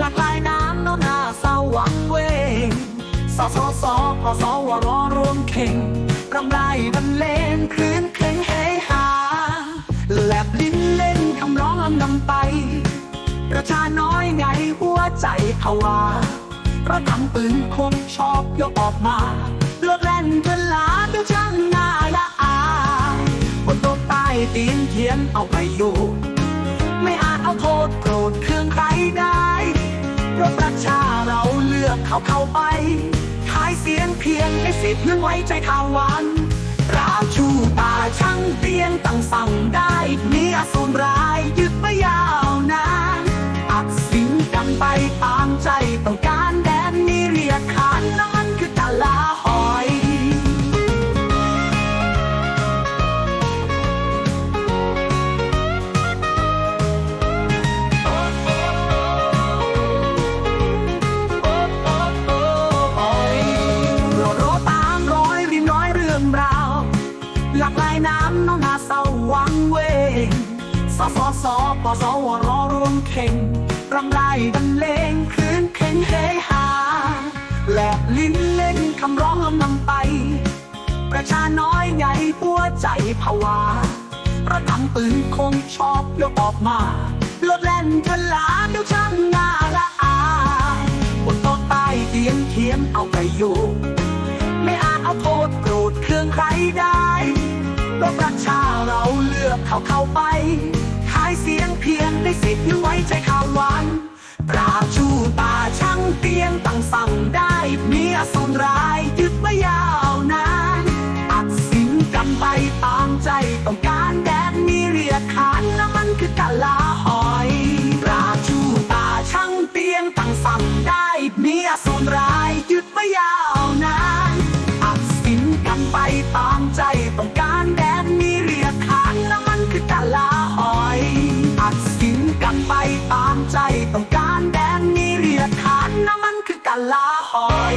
หลากหลายน้ำโนนาสวังเวงสอสอสอพอสอวรอรวมเข่งรำไรบรรเลงคลื่นเพลงเฮฮาแลบลิ้นเล่นคำร้องลำนำไป ประชาน้อยไงหัวใจภาวาเพราะทำปืนคงชอบยกออกมาเลือดแล่นเวลาเดี๋ยวช่างน่าละอายบนโต๊ะใต้ตีนเทียนเอาไปอยู่ ขาเข้าไปขายเสียงเพียงให้สิทธิ์เพื่องไว้ใจทางวันราชูตาช่างเตียงตั้งสั่งได้มีอสูรร้ายยึดมายาวนานอักสิงกันไปตามใจต้องการแดนนี้เรียกขานน้ำมันคือตาลาห หลากหลายน้ำน้องนาเศร้าวังเวงสสสปสวรรวมเข่งรำไรบรรเลงคลื่นเพลงเฮฮาแลบลิ้นเล่นคำร้องลำนำไป ประชาน้อยใหญ่หัวใจภาวาเพราะทำปืนคงชอบยกออกมาลดแล่นเวลาเดี๋ยวช่างน่าละอายบนโต๊ะใต้เตียงเทียมเอาไปอยู่ ไม่อาจเอาโทษโกรธเครื่องใครได้ เพราะประชาเราเลือกเขาเข้าไป ขายเสียงเพียงได้สิทธิ์ไว้ใจข่าววันปราบชูตาช่างเตียงตั้งสั่งได้มีอสูรร้ายยึดมายาวนานอัดสินกันไปตามใจต้องการแดนนี้เรียกขานน้ำมันคือกาลาหอยปราบชูตาช่างเตียงตั้งสั่งได้มีอสูรร้ายยึดมายาวนานอัดสินกันไปตามใจ ใจต้องการแดนนี้เรียกฐานน้ำมันคือกะลาหอย